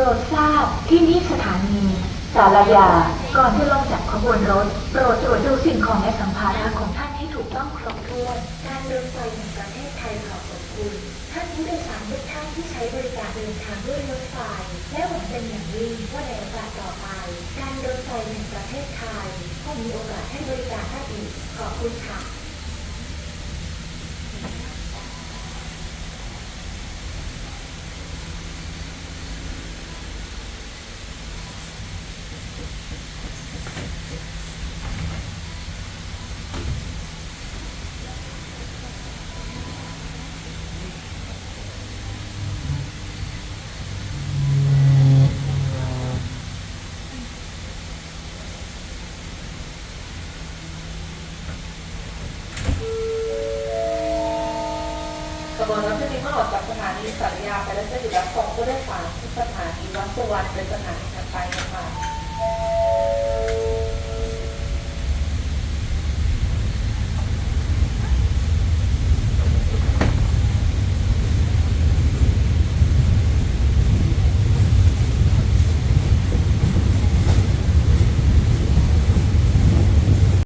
โปรดทราบที่นี่สถานีสารยา ก่อนจะลงจากขบวนรถ โปรดตรวจดูสิ่งของและสัมภาระของท่านให้ถูกต้องครบถ้วน การเดินไฟแห่ประเทศไทยขอขอบคุณท่านผู้โดยสารทุกท่านที่ใช้บริการเดินทางด้วยรถไฟ และหวังเป็นอย่างยิ่งว่าในโอกาสต่อไป การเดินไฟแห่ประเทศไทยคงมีโอกาสให้บริการท่านอีกขอบคุณค่ะ ขบวนรถที่นี้เมื่ออกจากสถานีสารยาไปแล้วจะอยู่รับส่งผู้โดยสารที่สถานีวัดสุวรรณเป็นสถานีถัดไปนะคะ